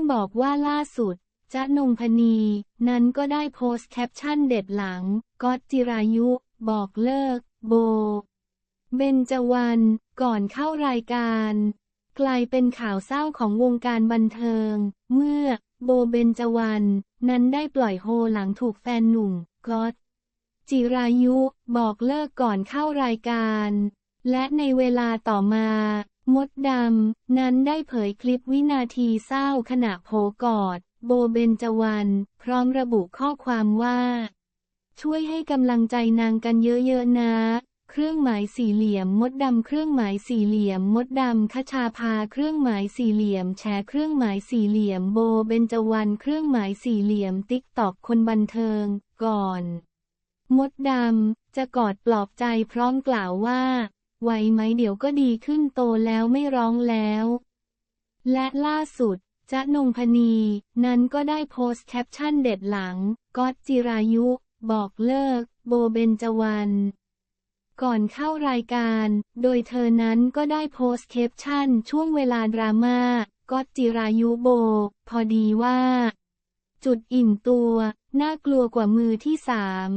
ต้องบอกว่าล่าสุดจ๊ะนงพนี นั้นก็ได้โพสต์แคปชั่นเด็ดหลังก๊อตจิรายุ บอกเลิก โบ เบนจวรรณก่อนเข้ารายการ กลายเป็นข่าวเศร้าของวงการบันเทิง เมื่อโบเบนจวรรณนั้นได้ปล่อยโฮหลังถูกแฟนหนุ่มก๊อตจิรายุ บอกเลิกก่อนเข้ารายการ และในเวลาต่อมา มดดำ นั้นได้เผยคลิปวินาทีเศร้าขณะโผกอด โบเบนจวรรณพร้อมระบุข้อความว่า ช่วยให้กำลังใจนางกันเยอะๆนะ เครื่องหมายสี่เหลี่ยมมดดำเครื่องหมายสี่เหลี่ยมมดดำคชาพาเครื่องหมายสี่เหลี่ยม แชร์เครื่องหมายสี่เหลี่ยมโบเบนจวรรณเครื่องหมายสี่เหลี่ยมติ๊กตอกคนบันเทิง ก่อน มดดำจะกอดปลอบใจพร้อมกล่าวว่า ไวไหมเดี๋ยวก็ดีขึ้นโตแล้วไม่ร้องแล้ว และล่าสุดจ๊ะนงพนี นั้นก็ได้โพสต์แคปชั่นเด็ดหลังก๊อตจิรายุ บอกเลิก โบเบนจวรรณก่อนเข้ารายการ โดยเธอนั้นก็ได้โพสต์แคปชั่นช่วงเวลาดราม่าก๊อตจิรายุโบ พอดีว่า จุดอิ่มตัว น่ากลัวกว่ามือที่สาม